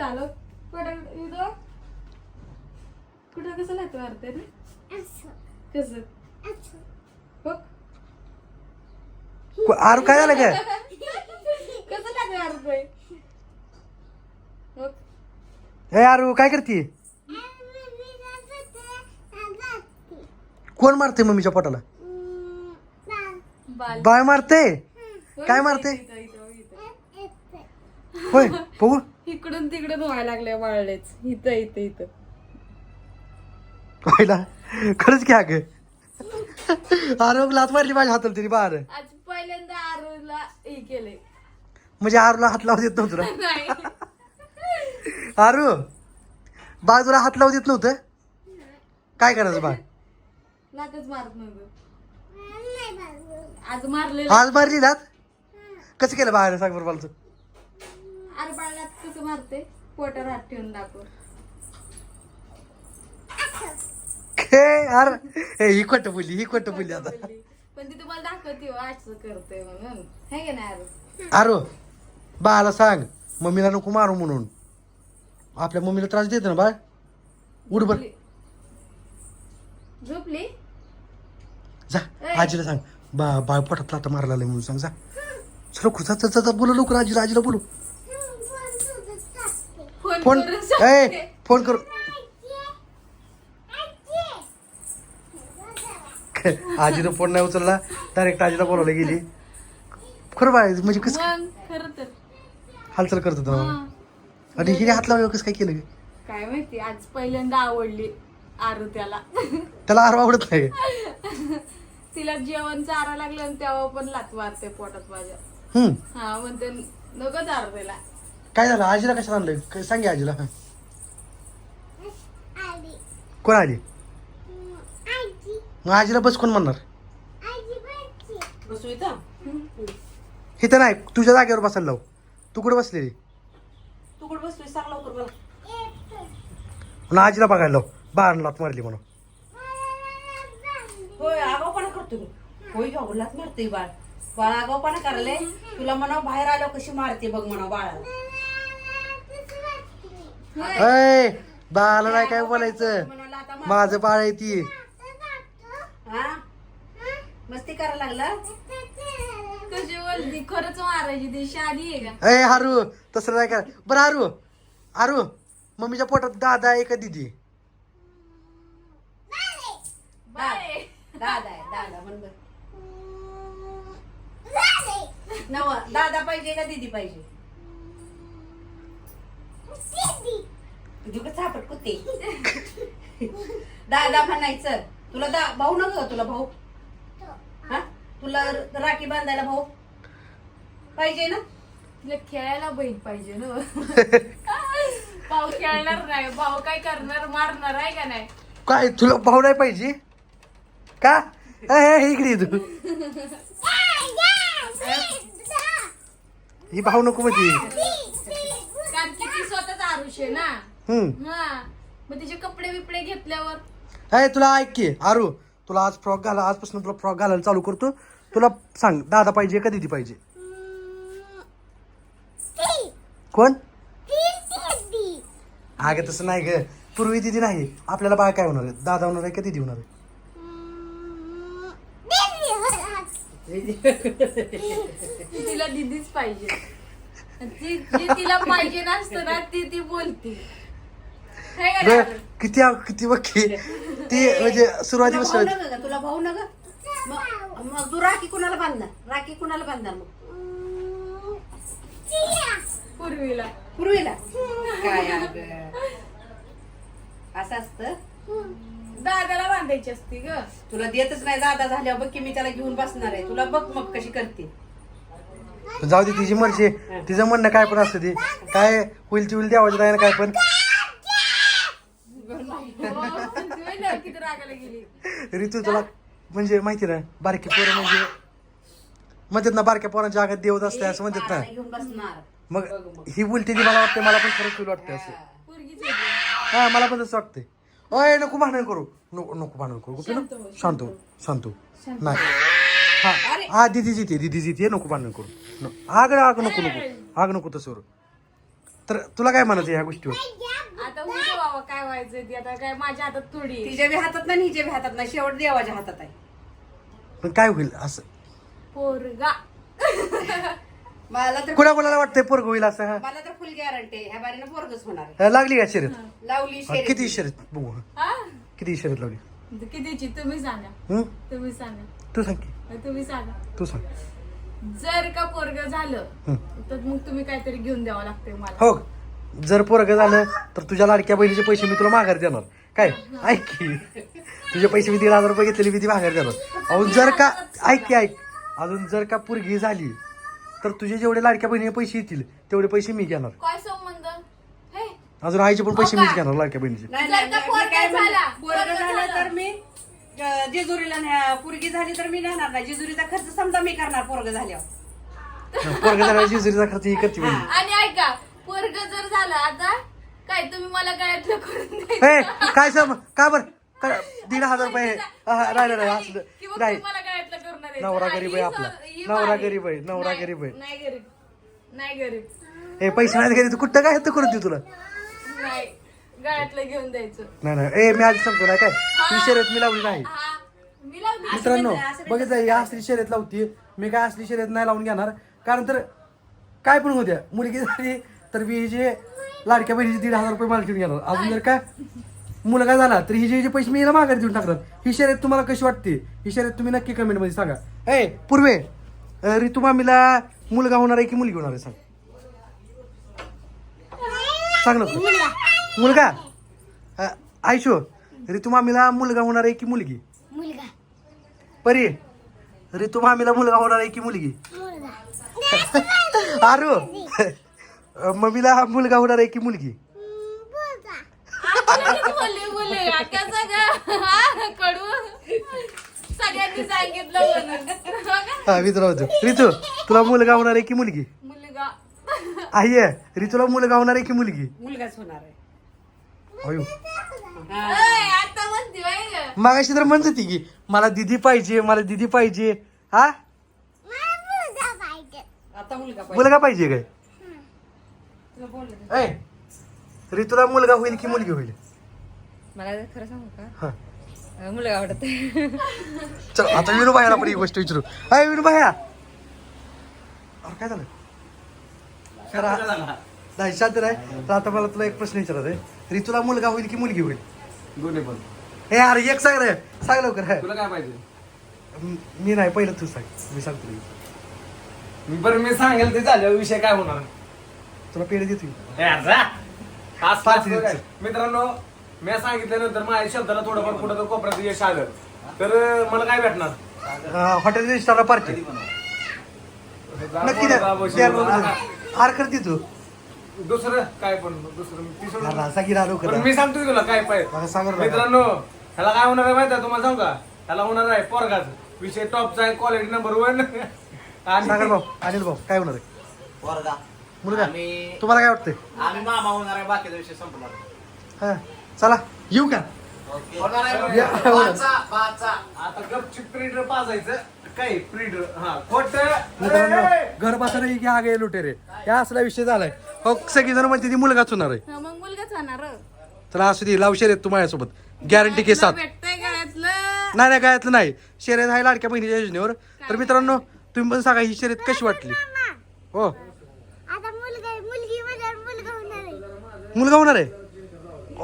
इथं आलो कुठं इथं? कुठं कसं लात मारते रे? कसं? को- आरू काय झालं काय? कसं लात मारतोय हो ए आरू काय करते? कोण मारते मम्मीच्या पोटाला? बाल. बाय मारते काय मारते? होय बघू. इकडून तिकडून व्हायला लागले वाळलेच. इथं इथं इथं. पाहिला खरंच घ्या ग? आरू लात मारली माझ्या हाताला तरी बाहेर आज पहिल्यांदा आरूला हे केले म्हणजे आरूला हात लावू देत नव्हतं तुला नाही. आरू बाळ तुला हात लावू देत नव्हतं? काय करायचं बाळ? लातच मारत नव्हतं. आज मारले आज मारली लात? कसं केलं बाहेर सांग बरं मला तू. अरे बाळात कसं मारते? पोटावर हात ठेवून दाखव. हे अरे हे खोटं बोलली ही खोटं बोलली आता. पण ती तुम्हाला दाखवते हो, असं करते म्हणून. हे का नाही आरू आरो बाळाला सांग मम्मीला नको मारू म्हणून. आपल्या मम्मीला त्रास देत ना बाळ. उठ बर. झोपली? जा आजीला सांग. बा बाळ पोटात लाता मारायला लागलाय म्हणून सांग जा. चलो खुचा जा बोलू लवकर आजीला आजीला बोलू. फोन ए. फोन करू. आजीनं फोन नाही उचलला डायरेक्ट आजीला बोलावलं गेली. खरं बाळ म्हणजे कसं मग खरं तर. हालचाल करत होता. हा. आणि हिने हात लावल्यावर कसं काय केलं? काय माहिती आज पहिल्यांदा आवडली आरू त्याला त्याला आरो आवडत नाही. तिला जेवण चारा लागलं आणि तेव्हा पण लात मारते पोटात माझ्या. हम्म. हा म्हणते नको चारू त्याला काय झालं? आजीला कशाला आणलंय? काय सांगे आजीला. हा. कोण आली मग आजीला बस कोण म्हणणार? बसू इथं? इथं नाही तुझ्या जागेवर बसायला लाव. तू कुठे बसलेली? तू कुठं बसतोय सांग लवकर मला म्हणून आजीला बघायला लाव. बाहेर लात मारली म्हणून. होय आगावपणा करतो मी. होय गं लात मारते बाळ. बाळ आगावपणा करायला तुला म्हणा बाहेर आल्यावर कशी मारते बघ म्हणा बाळाला. अय बाळाला नाही काय बोलायचं. माझं बाळ आहे ती. हा? मस्ती करायला लागला कशी बोलती? खरंच मारायची ती. शादी आहे का? अय हारू तसं नाही काय बरं हारू हारू मम्मीच्या पोटात दादा आहे का दिदी? बाय दादा आहे दादा म्हण बरं. नव दादा पाहिजे का दीदी पाहिजे? तुझी का चापट कुत्ते दादा म्हणायचं. तुला दा भाऊ न ग तुला भाऊ. हा? तुला राखी बांधायला भाऊ. पाहिजे ना? तिला खेळायला बहीण पाहिजे ना. भाऊ खेळणार नाही. भाऊ काय करणार मारणार आहे का नाही? काय तुला भाऊ नाही पाहिजे? का? ए, इकडे ये तू. ही? भाऊ नको म्हणजे आहे ना? हम्म. हा. मग तिचे कपडे बिपडे घेतल्यावर? अय तुला ऐक की आरू तुला आज फ्रॉक घाला आजपासून तुला फ्रॉक घालायला चालू करतो. तुला सांग दादा पाहिजे का दिदी पाहिजे? कोण? अगं तसं नाही ग. पूर्वी दिदी नाही. आपल्याला बाळ काय होणार आहे? दादा होणार आहे का दिदी होणार आहे? तिला दिदीच पाहिजे. जी जी तिला पाहिजे नसतं ना ती ती बोलती? किती किती बघी ती म्हणजे तुला सुरुवातीपासून भाऊ तुला भाऊ नग मग मग तू राखी कुणाला बांधणार? राखी कुणाला बांधणार मग? पूर्वीला. पूर्वीला. काय अगं? असं असतं? दादाला बांधायची असती ग. तुला देतच नाही दादा झाल्यावर बघ की मी त्याला घेऊन बसणार आहे. तुला बघ मग कशी करते. जाऊ दे तिची मर्जी तिचं म्हणणं काय पण असतं ती. काय होईल ती होईल द्यावायचं नाही ना काय पण. हो, किती गेली ऋतू तुला म्हणजे माहिती ना बारकी पोरं म्हणजे म्हणतात ना बारक्या पोरांच्या आगात देवत असते असं म्हणतात ना. घेऊन बसणार. मग ही बोलते ती मला वाटते मला पण खरं फील वाटतं असं. पोरगीच. हा मला पण तसं वाटतंय. ओय नको भांडण करू. नको नको भांडण करू. गोपी ना शांत हो. शांत हो. नाही. हा हा दिदी जिथे दिदी जिथे नको भांडण करू. न- आग आग नको नको. आग नको तसं. तर तुला काय म्हणायचं ह्या गोष्टीवर? आता उठो बाबा काय व्हायचं ते आता काय माझ्या हातात थोडी आहे. तिच्या बी हातात नाही हिच्या बी हातात नाही. शेवट देवाच्या हातात आहे. पण काय होईल असं? पोरगा. मला तर कुणा कुणाला वाटतंय पोरग होईल असं हा? मला तर फुल गॅरंटी आहे. ह्या बारीनं पोरगच होणार आहे. हा, लागली का शर्यत? लावली हा, शेरी किती शर्यत? बघू हा? किती शर्यत लावली? कितीची? तुम्ही सांगा. हं? तुम्ही सांगा. तू सांग की. तुम्ही सांगा. तू सांग. जर का पोरग झालं हं. तर मग तुम्ही काहीतरी घेऊन द्यावं लागतंय मला. हो जर पोरग झालं तर तुझ्या लाडक्या बहिणीचे पैसे मी तुला माघार देणार. काय? ऐक की. तुझे पैसे मी दीड हजार रुपये घेतलेले मी ती माघार देणार. अजून जर का ऐक की ऐक. अजून जर का पुरगी झाली तर तुझे जेवढे लाडक्या बहिणीचे पैसे येतील तेवढे पैसे मी घेणार. काय संबंध? हे? अजून आईचे पण पैसे हो का? मीच घेणार लाडक्या बहिणीचे. नाही जर नाही का मी पोरगा काय म्हणते, झाला, पोरगा पोरगा झाला झाला. तर मी जेजुरीला न्या- पोरगी झाली तर मी नेणार नाही. जेजुरीचा खर्च समजा मी करणार पोरग झाल्यावर. पोरग झाल्यावर जेजुरीचा खर्च ही करते आणि ऐका पोरग जर झालं आता काय तुम्ही मला गळ्यातलं करून हे काय सम का बर? दीड हजार रुपये हा, नाही नाही नाही असलं किंवा नाही तुम्ही मला गळ्यातलं करून द्यायचं. नवरा हा, गरीब ही आहे स- आपला. ही नवरा भारी. गरीब आहे, नवरा नाही, गरीब आहे. नाही गरीब नाही गरीब. हे पैसे नाही घरी तू कुठं काय तर करून देऊ तुला? नाही. गळ्यातलं घेऊन द्यायचं. नाही नाही. ए मी आज सांगतो ना काय? ही. शर्यत मी लावली नाही. हा. मी लावली. मित्रांनो असं बघितलं ही असली शर्यत लावती. मी काय असली शर्यत नाही लावून घेणार. कारण तर काय पण होत्या मुलगी झाली तर मी जे लाडक्या बहिणीचे दीड हजार रुपये मला घेऊन घेणार अजून जर काय मुलगा झाला तर ही जे जे पैसे मी हिला माघारी देऊन टाकणार. ही शर्यत तुम्हाला कशी वाटते? ही शर्यत तुम्ही नक्की कमेंटमध्ये सांगा. ए पूर्वे अं, ऋतू मामीला मुलगा होणार आहे की मुलगी होणार आहे सांग. सांग ना तू. मुलगा. अं, आयशो ऋतू मामीला मुलगा होणार आहे की मुलगी? मुलगा. परी ऋतू मामीला मुलगा होणार आहे की मुलगी? मुलगा. आरू मम्मीला मुलगा होणार आहे की मुलगी? मुलगा. आपल्याला किती बोलले बोलले आकाचा ग हा, कडू सगळ्यांनी सांगितलं म्हणून हो का? हा मित्र ऋतू तुला मुलगा होणार आहे की मुलगी? मुलगा. आई आहे ऋतूला मुलगा होणार आहे की मुलगी? मुलगाच होणार आहे. अयो. हा. ओय, आता म्हणते बाई ग. मागाशी तर म्हणत होती की मला दिदी पाहिजे मला दिदी पाहिजे. हा? मला मुलगा पाहिजे आता मुलगा पाहिजे. मुलगा पाहिजे काय? तुला ऐ ऋतूला मुलगा होईल की मुलगी होईल? मला खरं सांगू का? हा. मुलगा आवडत. चल आता विनू भाईला पण ही गोष्ट विचारू. अय विनू भाया अरे काय झालं? खरा- नाही शांत नाही तर आता मला तुला एक प्रश्न विचारायचा आहे. ऋतूला मुलगा होईल की मुलगी होईल दोन्ही पण हे अरे एक सांग रे सांग लवकर. तुला काय पाहिजे म- मी नाही पहिलं तू सांग मी सांगतो तुला. मी बरं मी सांगेल ते झाल्यावर विषय काय होणार तुला पेढे देतो मी. हे. आज पाच पाच दिवस. काय. मित्रांनो मी सांगितल्यानंतर माझ्या शब्दाला थोडंफार कुठं तर कोपऱ्यात यश आलं तर अं, मला काय भेटणार अं, हॉटेल रजिस्ट्रारला पार्टी नक्की द्या द्या बरोबर. हार करते तू दुसरं काय पण दुसरं पण मी सांगतो तुला काय मला पाहिजे सांग. मित्रांनो ह्याला काय होणार आहे माहिती आहे तुम्हाला सांगू का? ह्याला होणार आहे पोरगाच. विषय टॉपचा आहे क्वालिटी नंबर वन सागर आणि भाऊ अनिल भाऊ काय होणार आहे? वर्धा मुलगा. आम्ही तुम्हाला काय वाटतंय? आम्ही मामा होणार आहे बाकीचा विषय संपला. हा चला येऊ का? होणार आहे या. बाचा बाचा आता गपचिप प्रिंटर पाजायचं. काय हा खोट. मित्रांनो घर बसायला की आगे लुटे रे या असला विषय झालाय. हो सगळी जण म्हणते ती मुलगाच होणार आहे. हा, मग मुलगाच होणार चला असू दे लाव शर्यत तू माझ्यासोबत. गॅरंटी के साथ भेटतंय गळ्यातलं. नाही नाही गायतलं नाही. शर्यत आहे लाडक्या बहिणीच्या योजनेवर. तर मित्रांनो तुम्ही पण सांगा ही शर्यत कशी वाटली? हो. आता मुलगा मुलगी मुलगा होणार आहे. मुलगा होणार आहे?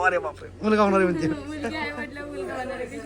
अरे बापरे मुलगा होणार आहे म्हणते. मुलगी मुलगा होणार आहे?